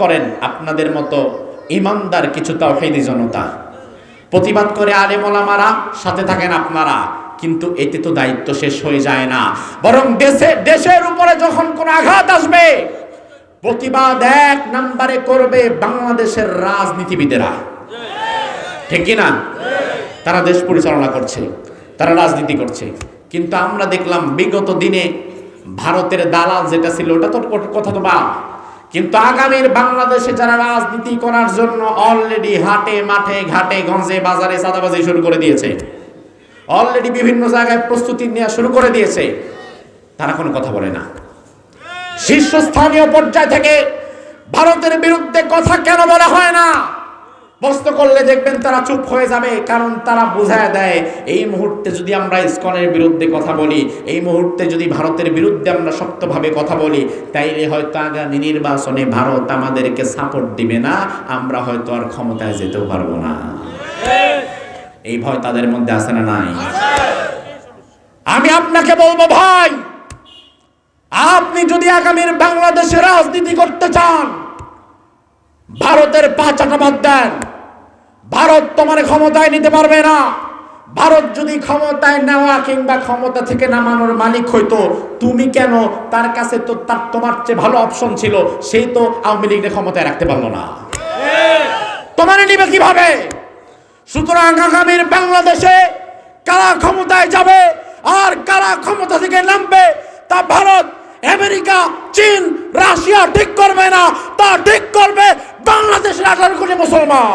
করেন আপনাদের মতো ইমানদার কিছু তাওহীদি জনতা। প্রতিবাদ করে আলেম ওলামারা, সাথে থাকেন আপনারা। কিন্তু এতে তো দায়িত্ব শেষ হয়ে যায় না। বরং দেশে, দেশের উপরে যখন কোনো আঘাত আসবে, প্রতিবাদ এক নম্বরে করবে বাংলাদেশের রাজনীতিবিদেরা। ঠিক কি না? তারা দেশ পরিচালনা করছে, তারা রাজনীতি করছে। কিন্তু আমরা দেখলাম বিগত দিনে ভারতের দালাল যেটা ছিল, ওটা তো কথা তো বা কিন্তু আগামীর বাংলাদেশে যারা রাজনীতি করার জন্য অলরেডি হাটে, মাঠে, ঘাটে, গঞ্জে, বাজারে চাঁদাবাজি শুরু করে দিয়েছে। অলরেডি বিভিন্ন জায়গায় প্রস্তুতি নেওয়া শুরু করে দিয়েছে। তারা কোনো কথা বলে না। শীর্ষস্থানীয় পর্যায় থেকে ভারতের বিরুদ্ধে কথা কেন বলা হয় না? প্রশ্ন করলে দেখবেন তারা চুপ হয়ে যাবে, কারণ তারা বোঝায় দেয়, এই মুহূর্তে যদি আমরা ইসকনের বিরুদ্ধে কথা বলি, এই মুহূর্তে যদি ভারতের বিরুদ্ধে আমরা শক্তভাবে কথা বলি, তাইলে হয়তো আগামী নির্বাচনে ভারত আমাদেরকে সাপোর্ট দিবে না, আমরা হয়তো আর ক্ষমতায় যেতেও পারব না। এই ভয় তাদের মধ্যে আছে না নাই? আমি আপনাকে বলব ভাই, আপনি যদি আগামীর বাংলাদেশে রাজনীতি করতে চান ভারতের পাঁচাটা বাদ দেন। ভারত তোমার ক্ষমতায় নিতে পারবে না। ভারত যদি ক্ষমতায় নেওয়া কিংবা ক্ষমতা থেকে নামানোর মালিক হইতো, তুমি কেন তার কাছে তো তার তোমার চেয়ে ভালো অপশন ছিল সেই তো আওয়ামী লীগের ক্ষমতায় রাখতে পারল না। তোমার নিবে কীভাবে? সুতরাং আগামীর বাংলাদেশে কারা ক্ষমতায় যাবে আর কারা ক্ষমতা থেকে নামবে, তা ভারত আমেরিকা, চীন, রাশিয়া ঠিক করবে না, তা ঠিক করবে বাংলাদেশের আঠারো কোটি মুসলমান।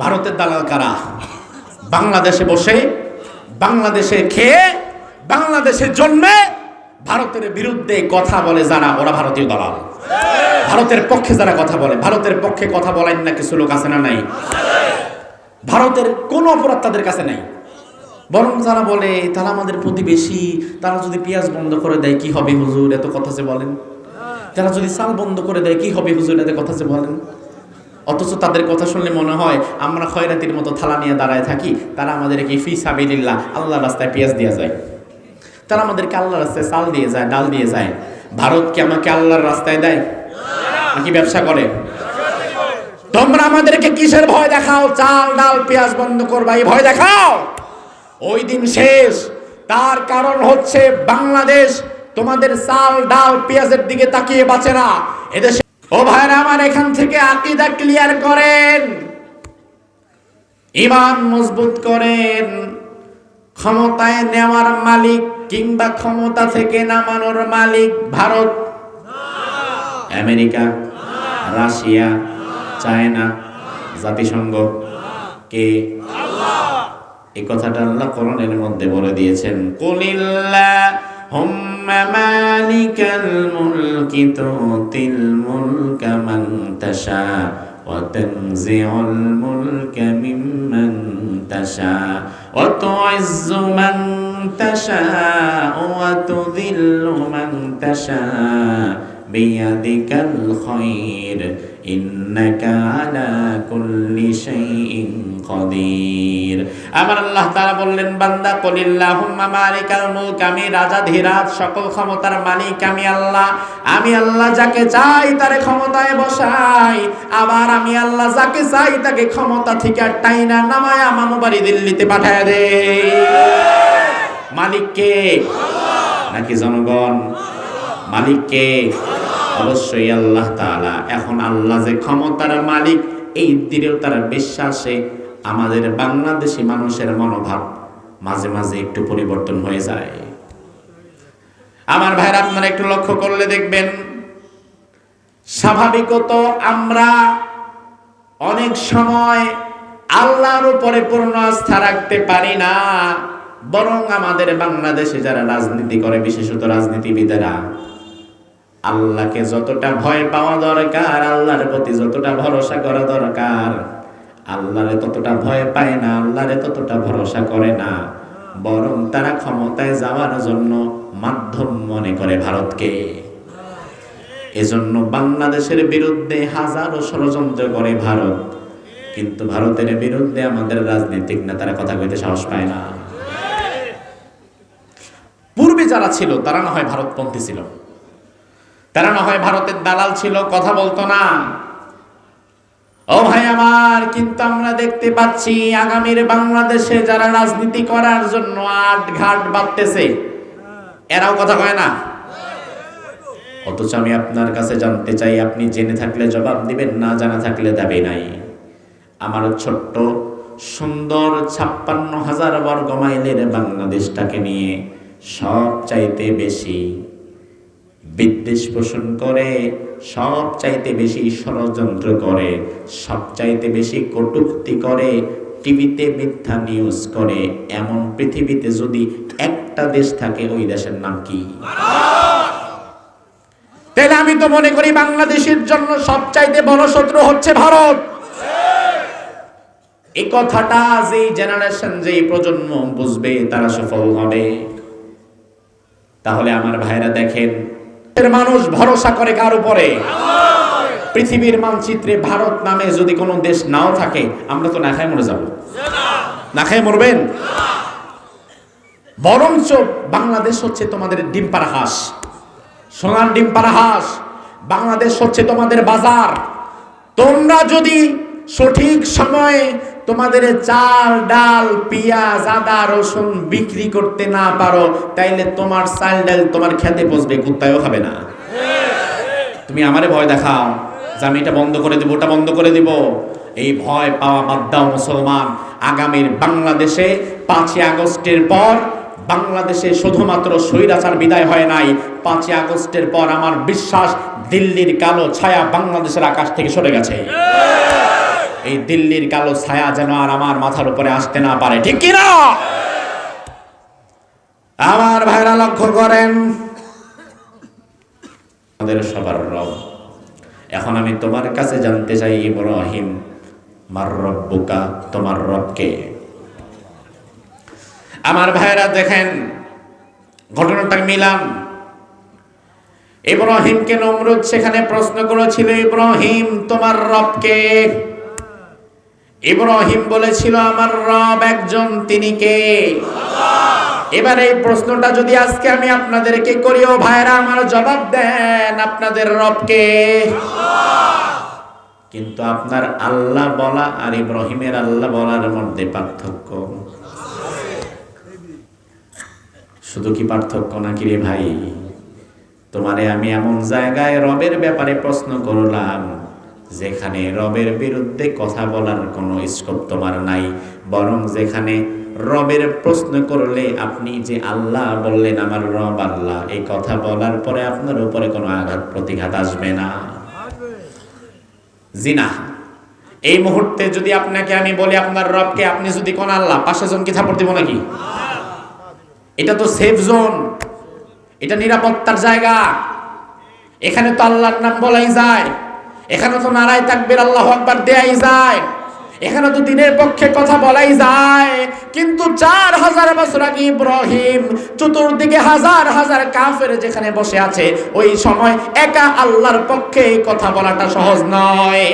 ভারতের ভারতের দালাল কারা? বাংলাদেশে বসে, বাংলাদেশে খেয়ে, বাংলাদেশে জন্মে ভারতের বিরুদ্ধে কথা বলে যারা ওরা ভারতীয় দালাল। ভারতের পক্ষে যারা কথা বলে, ভারতের পক্ষে কথা বলেন না কিছু লোক আছে না নাই? ভারতের কোনো অপরাধ তাদের কাছে নাই। বরং যারা বলে, তারা আমাদের প্রতিবেশী, তারা যদি পেঁয়াজ বন্ধ করে দেয়, কি হবে হুজুর? এত কথা যে বলেন। তারা যদি চাল বন্ধ করে দেয়, কি হবে হুজুর? এত কথা যে বলেন। অথচ তাদের কথা শুনলে মনে হয়, আমরা খয়রাতির মতো থালা নিয়ে দাঁড়ায় থাকি, তারা আমাদেরকে ফি সাবিলিল্লাহ আল্লাহ রাস্তায় পেঁয়াজ দিয়ে যায়। তারা আমাদেরকে আল্লাহর রাস্তায় চাল দিয়ে যায়, ডাল দিয়ে যায়। ভারত কি আমাকে আল্লাহর রাস্তায় দেয়? নাকি ব্যবসা করে? তোমরা আমাদেরকে কিসের ভয় দেখাও? চাল, ডাল, পেঁয়াজ বন্ধ করবা, এই ভয় দেখাও। ওই দিন শেষ। তার কারণ হচ্ছে বাংলাদেশ তোমাদের চাল, ডাল, পেঁয়াজের দিকে তাকিয়ে বাঁচে না। এদেশে ও ভাইরা আমার, এখান থেকে আকিদা ক্লিয়ার করেন। ইমান মজবুত করেন। ক্ষমতায় নেওয়ার মালিক কিংবা ক্ষমতা থেকে নামানোর মালিক ভারত? আমেরিকা? রাশিয়া? চায়না? জাতিসংঘ? কে? এই কথাটা আল্লাহ কোরআনের মধ্যে বলে দিয়েছেন কুলিল্লা হুম্মা মালিকাল মুলকি তুতিল মুলকা মান তাশা ওয়া তানজিউল মুলকা মিম্মান তাশা ওয়া ওয়া তুযিল্লু মান তাশা বিয়াদিকাল খায়র, ইন্নাকা আলা কুল্লি শাইইন কদির আমার আল্লাহ তাআলা বললেন, বান্দা, কলিল্লাহুম্মা মালিকাল মুলক, আমি রাজা, ধীরাজ, সকল ক্ষমতার মালিক, আমি আল্লাহ। আমি আল্লাহ যাকে চাই তারে ক্ষমতায় বসাই। আবার আমি আল্লাহ যাকে চাই তাকে ক্ষমতা থেকে টাইনা নামায়া মামু বাড়ি দিল্লিতে পাঠায় দে মালিক কে নাকি জনগণ? মালিক কে অবশ্যই আল্লাহ তাআলা এখন আল্লাহ যে ক্ষমতার মালিক, এই দৃঢ়তার বিশ্বাসে আমাদের বাংলাদেশি মানুষের মনোভাব মাঝে মাঝে একটু পরিবর্তন হয়ে যায়। আমার ভাইরা, আপনারা একটু লক্ষ্য করলে দেখবেন, স্বাভাবিকত আমরা অনেক সময় আল্লাহর উপরে পূর্ণ আস্থা রাখতে পারি না। বরং আমাদের বাংলাদেশে যারা রাজনীতি করে, বিশেষত রাজনীতিবিদেরা, আল্লাহকে যতটা ভয় পাওয়া দরকার, আল্লাহর প্রতি যতটা ভরসা করা দরকার, আল্লাহরে ততটা ভয় পায় না, আল্লাহরে ততটা ভরসা করে না, বরং তারা ক্ষমতায় যাওয়ার জন্য মাধ্যম মনে করে ভারতকে। এজন্য বাংলাদেশের বিরুদ্ধে হাজারো ষড়যন্ত্র করে ভারত, কিন্তু ভারতের বিরুদ্ধে আমাদের রাজনৈতিক নেতারা কথা কইতে সাহস পায় না পূর্বে যারা ছিল, তারা না হয় ভারতপন্থী ছিল। তারা না হয় ভারতের দালাল ছিল, কথা বলতো না। ও ভাই আমার, কিন্তু আমরা দেখতে পাচ্ছি আগামীর বাংলাদেশে যারা রাজনীতি করার জন্য আট ঘাট বাঁধতেছে, এরাও কথা কয় না। অথচ আমি আপনার কাছে জানতে চাই, আপনি জেনে থাকলে জবাব দিবেন, না জানা থাকলে দেবে নাই। আমার ছোট্ট, সুন্দর ছাপ্পান্ন হাজার বর্গ মাইলের বাংলাদেশটাকে নিয়ে সব চাইতে বেশি। বিদ্বেষ পোষণ করে সব চাইতে বেশি ষড়যন্ত্র করে সব চাইতে বেশি কটুক্তি করে, টিভিতে মিথ্যা নিউজ করে। এমন পৃথিবীতে যদি একটা দেশ থাকে, ওই দেশের নাম কি? তাহলে আমি তো মনে করি বাংলাদেশের জন্য সবচাইতে বড় শত্রু হচ্ছে ভারত। এই কথাটা যেই জেনারেশন যেই প্রজন্ম বুঝবে, তারা সফল হবে। তাহলে আমার ভাইরা দেখেন। এর মানুষ ভরসা করে কার উপরে? পৃথিবীর মানচিত্রে ভারত নামে যদি কোনো দেশ নাও থাকে আমরা তো না খায় মরে যাব। না খায় মরবেন? বরঞ্চ বাংলাদেশ হচ্ছে তোমাদের ডিম পাড়া হাঁস সোনার ডিম পাড়া হাঁস বাংলাদেশ হচ্ছে তোমাদের বাজার। তোমরা যদি সঠিক সময়ে তোমাদের চাল, ডাল, পেঁয়াজ, আদা, রসুন বিক্রি করতে না পারো, তাইলে তোমার চাল, ডাল তোমার খেতে বসবে, কুত্তায়ও খাবে না। তুমি আমারে ভয় দেখাও যে আমি এটা বন্ধ করে দেবো, ওটা বন্ধ করে দিব। এই ভয় পাওয়া বাদ দাও মুসলমান। আগামীর বাংলাদেশে পাঁচই আগস্টের পর বাংলাদেশে শুধুমাত্র স্বৈরাচার বিদায় হয় নাই। পাঁচই আগস্টের পর আমার বিশ্বাস দিল্লির কালো ছায়া বাংলাদেশের আকাশ থেকে সরে গেছে। এই দিল্লির কালো ছায়া যেন আর আমার মাথার উপরে আসতে না পারে। ঠিক কিনা? আমার ভাইরা লক্ষ্য করেন। আমাদের সবার রব। এখন আমি তোমার কাছে জানতে চাই, ইব্রাহিম, মার রব বোকা তোমার রবকে। আমার ভাইরা দেখেন ঘটনাটা মিলাম ইব্রাহিমকে নমরুদ সেখানে প্রশ্ন করেছিল, ইব্রাহিম, তোমার রবকে? ইব্রাহিম বলেছিল, আমার রব একজন, তিনি কে? এবার এই প্রশ্নটা যদি আজকে আমি আপনাদেরকে করি, ও ভাইরা আমার জবাব দেন, আপনাদের রবকে কিন্তু আপনার আল্লাহ বলা আর ইব্রাহিমের আল্লাহ বলার মধ্যে পার্থক্য। শুধু কি পার্থক্য নাকি রে ভাই? তোমারে আমি এমন জায়গায় রবের ব্যাপারে প্রশ্ন করলাম। যেখানে রবের বিরুদ্ধে কথা বলার কোনো স্কোপ তোমার নাই, বরং যেখানে রবের প্রশ্ন করলে আপনি যে আল্লাহ বললেন, আমার রব আল্লাহ, এই কথা বলার পরে আপনার উপরে কোনো আঘাত, প্রতিঘাত আসবে না। জিনা। এই মুহূর্তে যদি আপনাকে আমি বলি, আপনার রবকে আপনি যদি কোন আল্লাহ পাশে জন কি থাপড় দিব নাকি? এটা তো সেফ জোন এটা নিরাপত্তার জায়গা। এখানে তো আল্লাহর নাম বলাই যায়। এখানে তো নারায় তাকবীর আল্লাহ আকবার দেয়াই যায়। এখানে তো দিনের পক্ষে কথা বলাই যায়। কিন্তু চার হাজার বছর আগে ইব্রাহিম চতুর্দিকে হাজার হাজার কাফের যেখানে বসে আছে, ওই সময় একা আল্লাহর পক্ষে কথা বলাটা সহজ নয়।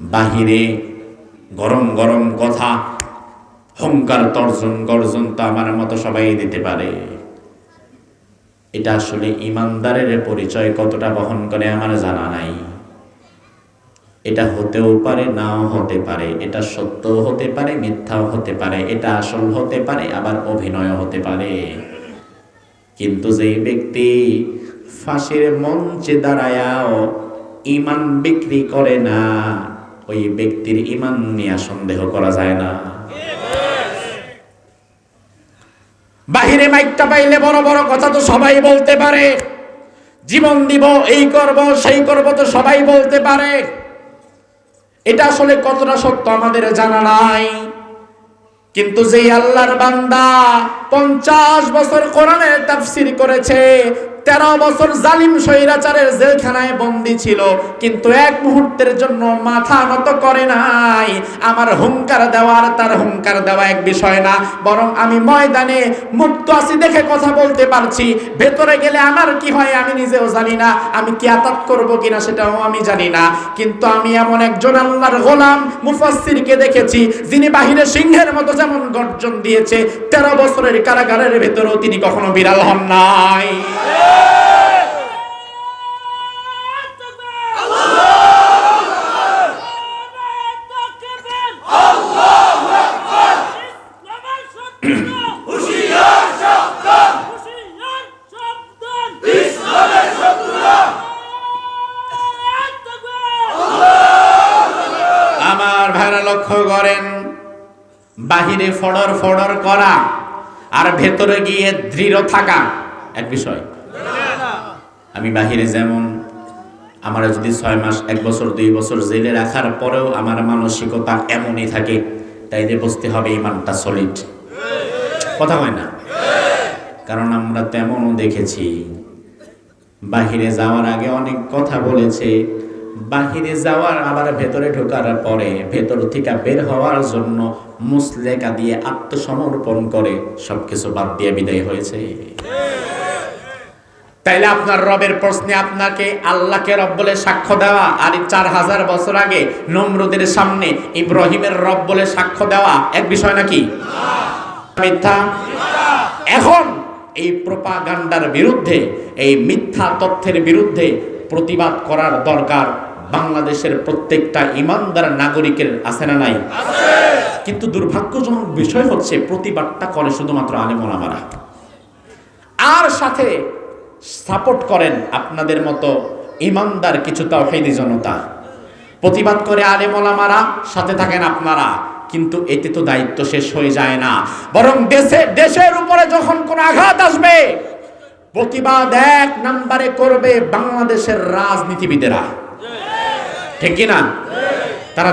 বাহিরে গরম গরম কথা হংকার তর্জন গর্জন তো আমার মতো সবাই দিতে পারে। এটা আসলে ইমানদারের পরিচয় কতটা বহন করে আমার জানা নাই। এটা হতেও পারে, নাও হতে পারে, এটা সত্য হতে পারে, মিথ্যাও হতে পারে, এটা আসল হতে পারে, আবার অভিনয় হতে পারে। কিন্তু যেই ব্যক্তি ফাঁসির মঞ্চে দাঁড়ায়াও ইমান বিক্রি করে না, ওই ব্যক্তির ইমান নিয়ে সন্দেহ করা যায় না। বাহিরে মাইকটা পাইলে বড় বড় কথা তো সবাই বলতে পারে। জীবন দিব, এই করব, সেই করব তো সবাই বলতে পারে। এটা আসলে কতটা সত্য আমাদের জানা নাই। কিন্তু যেই আল্লাহর বান্দা পঞ্চাশ বছর কোরআনের তাফসির করেছে তেরো বছর জালিম স্বৈরাচারের জেলখানায় বন্দি ছিল, কিন্তু এক মুহূর্তের জন্য মাথা নত করে নাই। আমার হুঙ্কার দেওয়ার তার হুঙ্কার দেওয়া এক বিষয় না, বরং আমি ময়দানে মুক্ত আছি দেখে কথা বলতে পারছি। ভেতরে গেলে আমার কি হয় আমি নিজেও জানি না, আমি কি আতাত করব কিনা সেটাও আমি জানি না। কিন্তু আমি এমন একজন আল্লাহর গোলাম, মুফাসসিরকে দেখেছি, যিনি বাহিরে সিংহের মতো যেমন গর্জন দিয়েছে, তেরো বছরের কারাগারের ভেতরেও তিনি কখনো বিড়াল হন নাই। লক্ষ্য করেন বাহিরে ফড়র ফড়র করা আর ভেতরে গিয়ে দৃঢ় থাকা এক বিষয়। আমি বাহিরে যেমন আমার যদি ছয় মাস, এক বছর, দুই বছর জেলে রাখার পরেও আমার মানসিকতা এমনই থাকে তাই যে বুঝতে হবে ইমানটা সলিড কথা হয় না? কারণ আমরা তেমনও দেখেছি, বাহিরে যাওয়ার আগে অনেক কথা বলেছে, বাহিরে যাওয়ার আবার ভেতরে ঢোকার পরে ভেতর থেকে বের হওয়ার জন্য মুসলেকা দিয়ে আত্মসমর্পণ করে সবকিছু বাদ দিয়ে বিদায় হয়েছে। তাইলে আপনার রবের প্রশ্নে আপনাকে আল্লাহকে রব বলে সাক্ষ্য দেওয়া আর চার হাজার বছর আগে নমরুদের সামনে ইব্রাহিমের রব বলে সাক্ষ্য দেওয়া এক বিষয় নাকি? মিথ্যা। এখন এই প্রপাগান্ডার বিরুদ্ধে, এই মিথ্যা তথ্যের বিরুদ্ধে প্রতিবাদ করার দরকার বাংলাদেশের প্রত্যেকটা ইমানদার নাগরিকের আছে না নাই? কিন্তু দুর্ভাগ্যজনক বিষয় হচ্ছে প্রতিবাদটা করে শুধুমাত্র আলেমোলামারা আর সাথে সাপোর্ট করেন আপনাদের মতো ইমানদার কিছু তাওহীদি জনতা। প্রতিবাদ করে আলেমোলামারা সাথে থাকেন আপনারা। কিন্তু এতে তো দায়িত্ব শেষ হয়ে যায় না। বরং দেশে দেশের উপরে যখন কোনো আঘাত আসবে, প্রতিবাদ এক নম্বরে করবে বাংলাদেশের রাজনীতিবিদেরা। ঠিক কিনা? তারা